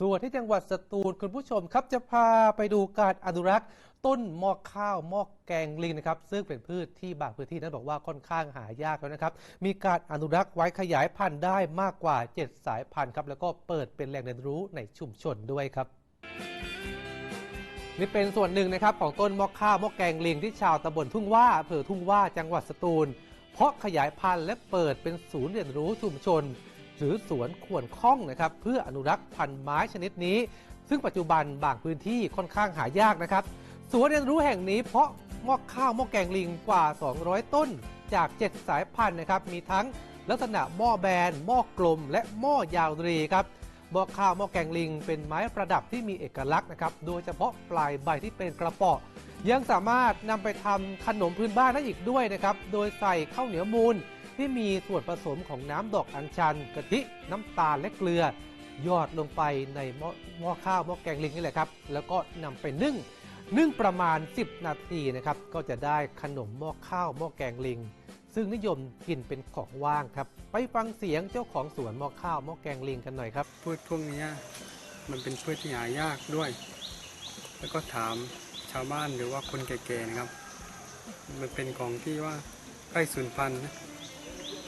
ส่วนที่จังหวัดสตูลคุณผู้ชมครับจะพาไปดูการอนุรักษ์ ต้นหมอกข้าวหมอกแกงลิงนะครับซึ่งเป็นพืชที่บางพื้นที่นั้นบอกว่าค่อนข้างหายากแล้วนะครับ มีการอนุรักษ์ไว้ขยายพันธุ์ได้มากกว่า 7 สายพันธุ์ครับแล้วก็เปิดเป็นแหล่งเรียนรู้ในชุมชนด้วยครับนี่เป็นส่วนหนึ่งนะครับของต้นหมอกข้าวหมอกแกงลิงที่ชาวตำบลทุ่งว่าอำเภอทุ่งว่าจังหวัดสตูล เพาะขยายพันธุ์และเปิดเป็นศูนย์เรียนรู้ชุมชน หรือสวนขวนข้องนะครับเพื่ออนุรักษ์พันธุ์ไม้ชนิดนี้ ซึ่งปัจจุบันบางพื้นที่ค่อนข้างหายากนะครับสวนเรียนรู้แห่งนี้เพาะหมอกข้าวหมอกแกงลิงกว่า 200 ต้นจาก 7 สายพันธุ์นะครับมีทั้งลักษณะหม้อแบนหม้อกลม และหม้อยาวรีครับหม้อข้าวหม้อแกงลิง เป็นไม้ประดับที่มีเอกลักษณ์นะครับโดยเฉพาะปลายใบที่เป็นกระเปาะ ยังสามารถนำไปทำขนมพื้นบ้านได้อีกด้วยนะครับโดยใส่ข้าวเหนียวมูล ที่มีส่วนผสมของน้ำดอกอัญชันกะทิน้ำตาลและเกลือหยอดลงไปในหม้อหม้อข้าวหม้อแกงลิงนี่แหละครับ แล้วก็นำไปนึ่ง นึ่งประมาณ 10 นาทีนะครับ ก็จะได้ขนมหม้อข้าวหม้อแกงลิง ซึ่งนิยมกินเป็นของว่างครับ ไปฟังเสียงเจ้าของสวนหม้อข้าวหม้อแกงลิงกันหน่อยครับ พืชพวกนี้มันเป็นพืชที่หายากด้วย แล้วก็ถามชาวบ้านหรือว่าคนแก่ๆนะครับ มันเป็นของที่ว่าใกล้สูญพันธุ์นะ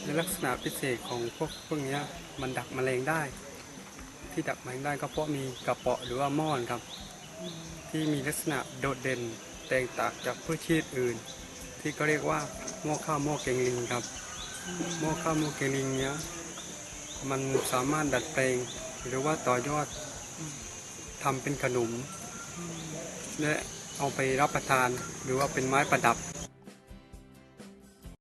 ในลักษณะพิเศษของพวกพวกนี้มันดักแมลงได้ ที่ดักแมลงได้ก็เพราะมีกระเปาะหรือว่าม่อนครับ ที่มีลักษณะโดดเด่นแตกต่างจากพืชชนิดอื่น ที่ก็เรียกว่าหม้อข้าวหม้อแกงลิงครับหม้อข้าวหม้อแกงลิงเนี้ยมันสามารถดัดแปลงหรือว่าต่อยอดทำเป็นขนม และเอาไปรับประทานหรือว่าเป็นไม้ประดับ